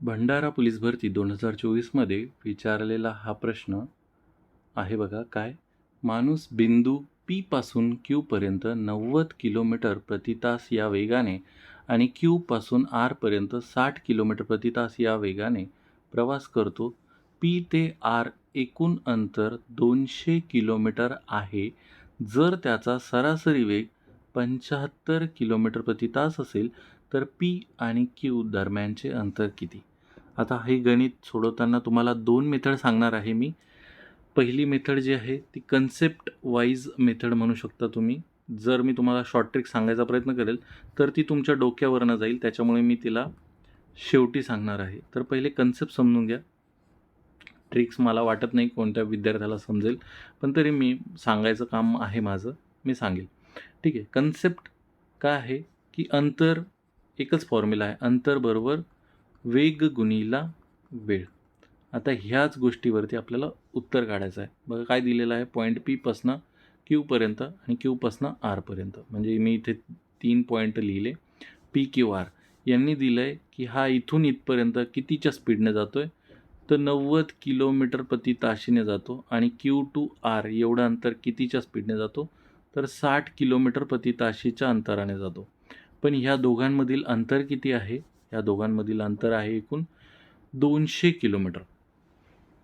Bhandara police भरती दोन हजार चोवीसमध्ये विचारलेला हा प्रश्न आहे बघा काय? माणूस बिंदू पी पासून क्यूपर्यंत नव्वद किलोमीटर प्रति तास या वेगाने आणि क्यूपासून आरपर्यंत साठ किलोमीटर प्रति तास या वेगाने प्रवास करतो. पी ते आर एकूण अंतर दोनशे किलोमीटर आहे. जर त्याचा सरासरी वेग पंच्याहत्तर किलोमीटर प्रति तास असेल तर पी आणि क्यू दरम्यानचे अंतर किती? आता हे गणित सोडवताना तुम्हाला दोन मेथड सांगणार आहे मी. पहिली मेथड जी आहे ती कन्सेप्ट वाईज मेथड म्हणू शकता तुम्ही. जर मी तुम्हाला शॉर्ट ट्रिक सांगायचा प्रयत्न करेल तर ती तुमच्या डोक्यावरनं जाईल. त्याच्यामुळे मी तिला शेवटी सांगणार आहे. तर पहिले कन्सेप्ट समजून घ्या. ट्रिक्स मला वाटत नाही कोणत्या विद्यार्थ्याला समजेल पण तरी मी सांगायचं काम आहे माझं. मी सांगेल. ठीक आहे. कन्सेप्ट काय आहे? की अंतर एकच फॉर्म्युला आहे. अंतर बरोबर वेग गुणीला वेळ. आता ह्याच गोष्टीवरती आपल्याला उत्तर काढायचं आहे. बघा काय दिलेलं आहे? पॉईंट पीपासनं क्यूपर्यंत आणि क्यूपासनं आरपर्यंत म्हणजे मी इथे तीन पॉईंट लिहिले. पी क्यू आर यांनी दिलं आहे की हा इथून इथपर्यंत कितीच्या स्पीडने जातो आहे तर नव्वद किलोमीटर प्रति ताशीने जातो आणि क्यू टू आर एवढं अंतर कितीच्या स्पीडने जातो? तर साठ किलोमीटर प्रति ताशीच्या अंतराने जातो. पण ह्या दोघांमधील अंतर किती आहे? या दोघांमधील अंतर आहे एकूण दोनशे किलोमीटर.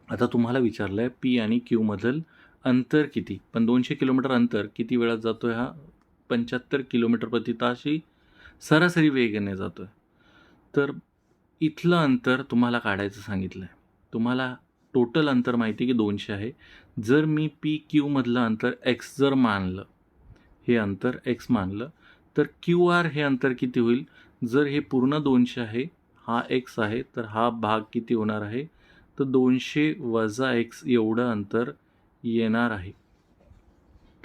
आता तुम्हाला विचारलं आहे पी आणि क्यूमधील अंतर किती? पण दोनशे किलोमीटर अंतर किती वेळात जातो आहे हा? पंच्याहत्तर किलोमीटर प्रति ताशी सरासरी वेगाने जातो आहे तर इथलं अंतर तुम्हाला काढायचं सांगितलं आहे तुम्हाला टोटल अंतर माहिती आहे की दोनशे आहे. जर मी पी क्यूमधलं अंतर एक्स जर मानलं हे अंतर एक्स मानलं तर क्यू आर हे अंतर किती होईल? जर हे पूर्ण दोनशे आहे हा एक्स आहे तर हा भाग किती होणार आहे? तर दोनशे वजा एक्स एवढं अंतर येणार आहे.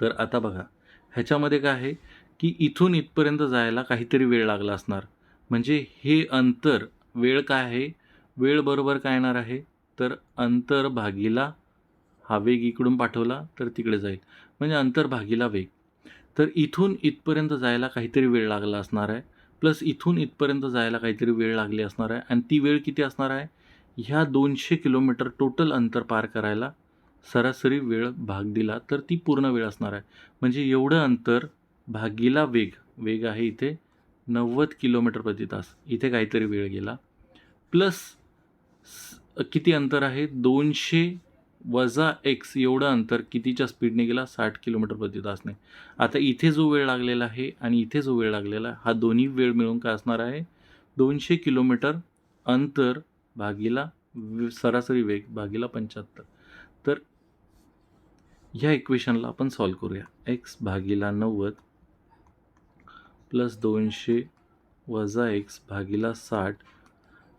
तर आता बघा ह्याच्यामध्ये काय आहे की इथून इथपर्यंत जायला काहीतरी वेळ लागला असणार. म्हणजे हे अंतर वेळ काय आहे? वेळ बरोबर काय येणार आहे? तर अंतर भागीला हा वेग इकडून पाठवला तर तिकडे जाईल. म्हणजे अंतर भागीला वेग. तर इथून इथपर्यंत जायला काहीतरी वेळ लागला असणार आहे. प्लस इथून इथपर्यंत जायला काहीतरी वेळ लागली असणार आहे. आणि ती वेळ किती असणार आहे? ह्या दोनशे किलोमीटर टोटल अंतर पार करायला सरासरी वेळ भाग दिला तर ती पूर्ण वेळ असणार आहे. म्हणजे एवढं अंतर भागीला वेग. वेग आहे इथे नव्वद किलोमीटर प्रति तास. इथे काहीतरी वेळ गेला. प्लस किती अंतर आहे? दोनशे वजा एक्स एवढं अंतर कितीच्या स्पीडने गेला? साठ किलोमीटर प्रति तासने आता इथे जो वेळ लागलेला आहे आणि इथे जो वेळ लागलेला आहे हा दोन्ही वेळ मिळून काय असणार आहे? दोनशे किलोमीटर अंतर भागीला सरासरी वेग भागीला पंच्याहत्तर. तर ह्या इक्वेशनला आपण सॉल्व करूया. एक्स भागीला नव्वद प्लस दोनशे वजा एक्स भागीला साठ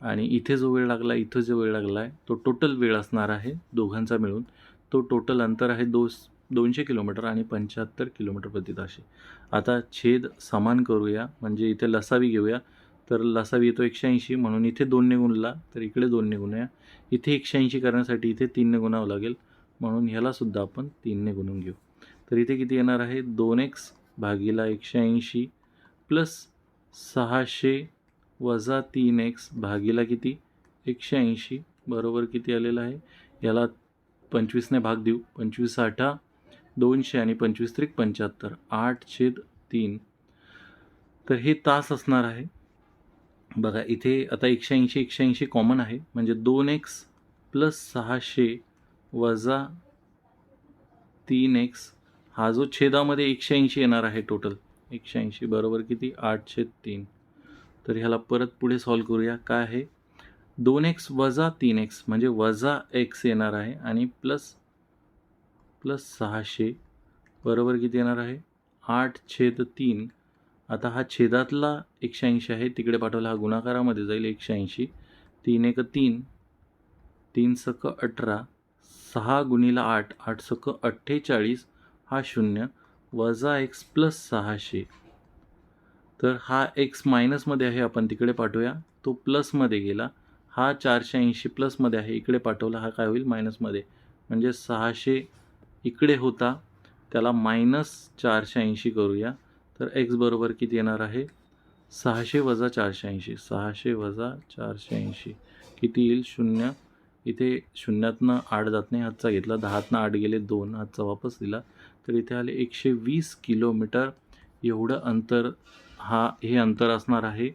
आणि इथे जो वेळ लागला इथं जो वेळ लागला आहे तो टोटल वेळ असणार आहे दोघांचा मिळून. तो टोटल अंतर आहे दो दोनशे किलोमीटर आणि पंच्याहत्तर किलोमीटर प्रति ताशी. आता छेद समान करूया म्हणजे इथे लसावी घेऊया. तर लसावी येतो एकशे ऐंशी म्हणून इथे दोनने गुणला तर इकडे दोनने गुणूया इथे एकशे ऐंशी करण्यासाठी इथे तीनने गुणावं लागेल म्हणून ह्यालासुद्धा आपण तीनने गुणून घेऊ. तर इथे किती येणार आहे? दोन एक्स भागीला एकशे ऐंशी प्लस सहाशे वजा तीन एक्स भागीला किती? एकशे ऐंशी. बरोबर किती आलेलं आहे? याला पंचवीसने भाग देऊ. पंचवीस आठा दोनशे आणि पंचवीस त्रिक पंच्याहत्तर. आठ छेद तीन. तर हे तास असणार आहे. बघा इथे आता एकशे ऐंशी एकशे ऐंशी कॉमन आहे. म्हणजे दोन एक्स प्लस सहाशे वजा तीन एक्स. हा जो छेदामध्ये एकशे ऐंशी येणार आहे टोटल एकशे ऐंशी बरोबर किती? आठ छेद तीन. तर ह्याला परत पुढे सॉल्व करूया. काय आहे? दोन एक्स वजा तीन एक्स म्हणजे वजा एक्स येणार आहे आणि प्लस प्लस सहाशे बरोबर किती येणार आहे? आठ छेद तीन. आता हा छेदातला एकशे ऐंशी आहे. तिकडे पाठवला हा गुणाकारामध्ये जाईल एकशे ऐंशी. तीन एक तीन. तीन सक अठरा. सहा गुणीला आठ. आठ सक अठ्ठेचाळीस. हा शून्य. वजा एक्स प्लस सहाशे. तर हा एक्स मायनसमध्ये आहे आपण तिकडे पाठवूया. तो प्लसमध्ये गेला. हा चारशे ऐंशी प्लसमध्ये आहे इकडे पाठवला. हा काय होईल? मायनसमध्ये म्हणजे सहाशे इकडे होता. त्याला मायनस चारशे ऐंशी करूया. तर एक्स बरोबर किती येणार आहे? सहाशे वजा चारशे ऐंशी. सहाशे वजा चारशे ऐंशी. किती येईल? शून्य. इथे शून्यातनं आठ जात नाही. हातचा घेतला. दहातनं आठ गेले दोन. हातचा वापस दिला. तर इथे आले एकशे वीस किलोमीटर. एवढं अंतर हा हे अंतर असणार आहे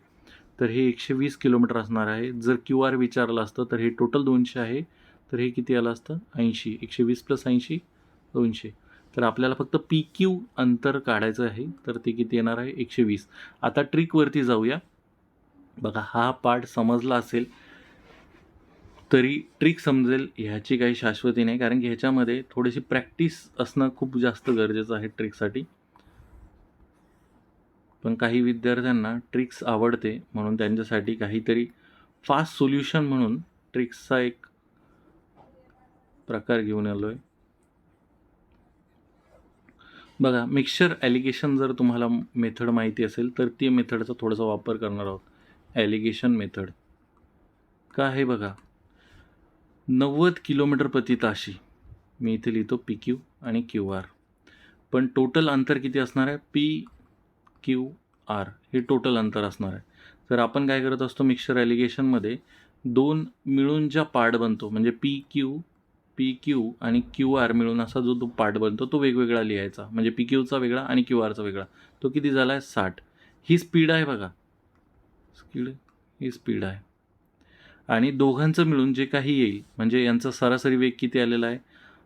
तर हे एकशे वीस किलोमीटर असणार आहे. जर क्यू आर विचारलं असतं तर हे टोटल दोनशे आहे. तर हे किती आलं असतं? ऐंशी. एकशे वीस प्लस ऐंशी दोनशे. तर आपल्याला फक्त पी क्यू अंतर काढायचं आहे तर ते किती येणार आहे? एकशे वीस. आता ट्रिकवरती जाऊया. बघा हा पार्ट समजला असेल तरी ट्रिक समजेल ह्याची काही शाश्वती नाही कारण की ह्याच्यामध्ये थोडीशी प्रॅक्टिस असणं खूप जास्त गरजेचं आहे ट्रिकसाठी पण काही विद्यार्थ्यांना ट्रिक्स आवडते म्हणून त्यांच्यासाठी काहीतरी फास्ट सोल्युशन म्हणून ट्रिक्सचा एक प्रकार घेऊन आलो आहे बघा मिक्सचर ॲलिगेशन जर तुम्हाला मेथड माहिती असेल तर ती मेथडचा थोडासा वापर करणार आहोत. ॲलिगेशन मेथड का आहे बघा? नव्वद किलोमीटर प्रति ताशी. मी इथे लिहितो पी क्यू आणि क्यू आर पण टोटल अंतर किती असणार आहे? पी क्यू आर हे टोटल अंतर असणार आहे. तर आपण काय करत असतो मिक्सचर ॲलिगेशनमध्ये दोन मिळून ज्या पार्ट बनतो म्हणजे पी क्यू पी क्यू आणि क्यू आर मिळून असा जो तो पार्ट बनतो तो वेगवेगळा लिहायचा. म्हणजे पी क्यूचा वेगळा आणि क्यू आरचा वेगळा. तो किती झाला आहे साठ. ही स्पीड आहे बघा. स्पीड ही स्पीड आहे. आणि दोघांचं मिळून जे काही येईल म्हणजे यांचा सरासरी वेग किती आलेला आहे?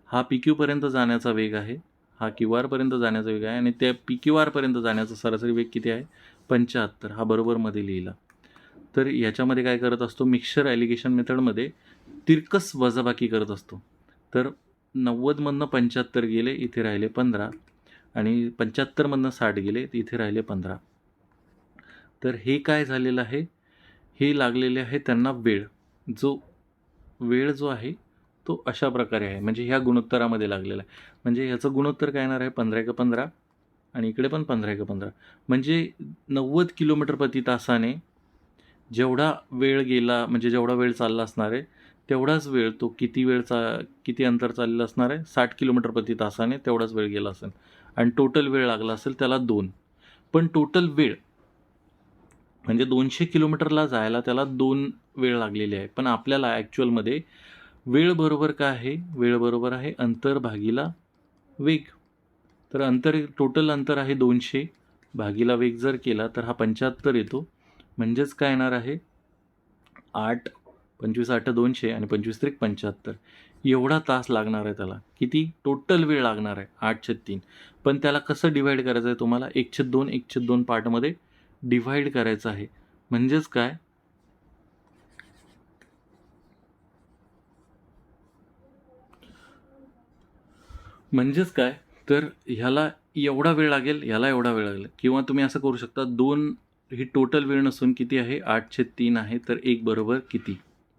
हा पी क्यूपर्यंत जाण्याचा वेग आहे. हा क्यू आरपर्यंत जाण्याचा वेग आहे आणि त्या पी क्यू आरपर्यंत जाण्याचा सरासरी वेग किती आहे? पंच्याहत्तर. हा बरोबरमध्ये लिहिला. तर याच्यामध्ये काय करत असतो? मिक्सर ॲलिगेशन मेथडमध्ये तिरकस वजाबाकी करत असतो. तर नव्वदमधनं पंच्याहत्तर गेले इथे राहिले पंधरा. आणि पंच्याहत्तरमधनं साठ गेले इथे राहिले पंधरा. तर हे काय झालेलं आहे? हे लागलेले आहे त्यांना वेळ. जो वेळ जो आहे तो अशा प्रकारे आहे. म्हणजे ह्या गुणोत्तरामध्ये लागलेला आहे. म्हणजे ह्याचं गुणोत्तर काय येणार आहे? पंधरा एक पंधरा आणि इकडे पण पंधरा एक पंधरा. म्हणजे नव्वद किलोमीटर प्रति तासाने जेवढा वेळ गेला म्हणजे जेवढा वेळ चालला असणार आहे तेवढाच वेळ तो किती वेळ चा किती अंतर चाललेलं असणार आहे साठ किलोमीटर प्रति तासाने तेवढाच वेळ गेला असेल. आणि टोटल वेळ लागला असेल त्याला दोन. पण टोटल वेळ म्हणजे दोनशे किलोमीटरला जायला त्याला दोन वेळ लागलेली आहे. पण आपल्याला ॲक्च्युअलमध्ये वेळ बरोबर काय आहे? वेळ बरोबर आहे अंतर भागीला वेग. तर अंतर टोटल अंतर आहे दोनशे. भागीला वेग जर केला तर हा पंच्याहत्तर येतो. म्हणजेच काय येणार आहे? आठ पंचवीस आठ दोनशे आणि पंचवीस त्रिक पंच्याहत्तर. एवढा तास लागणार आहे त्याला. किती? टोटल वेळ लागणार आहे. आठ छेद तीन. पण त्याला कसं डिवाईड करायचं आहे तुम्हाला? एकशे दोन एकशे दोन पार्टमध्ये डिव्हाइड करायचं आहे. म्हणजेच काय? म्हणजेच काय? तर ह्याला एवढा वेळ लागेल ह्याला एवढा वेळ लागेल. किंवा तुम्ही असं करू शकता दोन ही टोटल वेळ नसून किती आहे? आठशे तीन आहे तर एक बरोबर किती?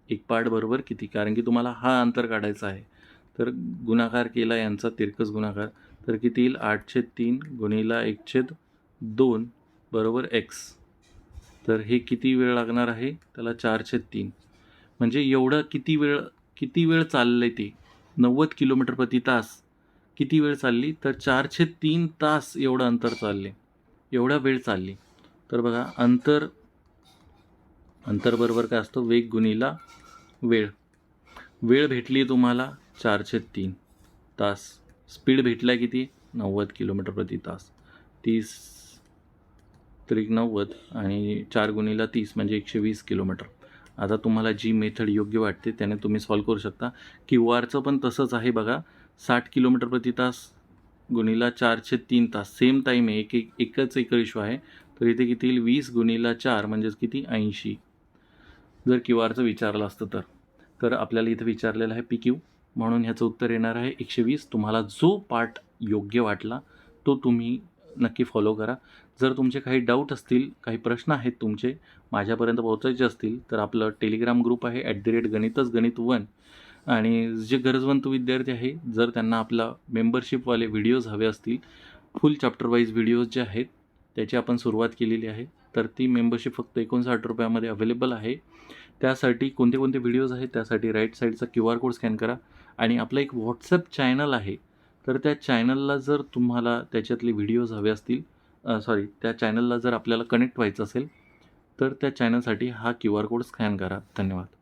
एक पार्ट बरोबर किती? कारण की तुम्हाला हा अंतर काढायचा आहे. तर गुणाकार केला यांचा तिरकस गुणाकार तर किती येईल? आठशे तीन गुणीला एकछेद दोन बरोबर एक्स तर हे किती वेळ लागणार आहे? त्याला चारशे तीन. म्हणजे एवढं किती वेळ किती वेळ चाललं आहे ते? नव्वद किलोमीटर प्रति तास. किती वेळ चालली? तर चारशे तीन तास एवढं अंतर चालले. एवढा वेळ चालली. तर बघा अंतर अंतर बरोबर काय असतो? वेग गुणीला वेळ. वेळ भेटली तुम्हाला चारशे तीन तास. स्पीड भेटला किती? नव्वद किलोमीटर प्रति तास. तीस त्रिक नव्वद आणि चार गुणीला तीस म्हणजे एकशे वीस किलोमीटर. आता तुम्हाला जी मेथड योग्य वाटते त्याने तुम्ही सॉल्व करू शकता. क्यू आरचं पण तसंच आहे बघा. साठ किलोमीटर प्रति तास गुणीला चारशे तीन तास. सेम टाईम आहे एक एक एकच एक रेशो आहे. तर इथे किती? येईल वीस गुणीला चार म्हणजेच किती? ऐंशी. जर क्यू आरचं विचारलं असतं तर. तर आपल्याला इथं विचारलेलं आहे पी क्यू म्हणून ह्याचं उत्तर येणार आहे एकशे वीस. तुम्हाला जो पार्ट योग्य वाटला तो तुम्ही नक्की फॉलो करा. जर तुमचे काही डाऊट असतील काही प्रश्न आहेत तुमचे माझ्यापर्यंत पोहोचायचे असतील तर आपलं टेलिग्राम ग्रुप आहे ॲट द रेट गणितच गणित वन. आणि जे गरजवंत विद्यार्थी आहे जर त्यांना आपला मेंबरशिपवाले व्हिडिओज हवे असतील फुल चॅप्टर वाईज व्हिडिओज जे आहेत त्याची आपण सुरुवात केलेली आहे तर ती मेंबरशिप फक्त एकोणसाठ रुपयामध्ये अवेलेबल आहे. त्यासाठी कोणते कोणते व्हिडिओज आहेत त्यासाठी राईट साईडचा क्यू आर कोड स्कॅन करा. आणि आपलं एक व्हॉट्सअप चॅनल आहे तर त्या चॅनलला जर तुम्हाला त्याच्यातले व्हिडिओज हवे असतील सॉरी त्या चॅनलला जर आपल्याला कनेक्ट व्हायचं असेल तर त्या चॅनलसाठी हा क्यू आर कोड स्कॅन करा. धन्यवाद.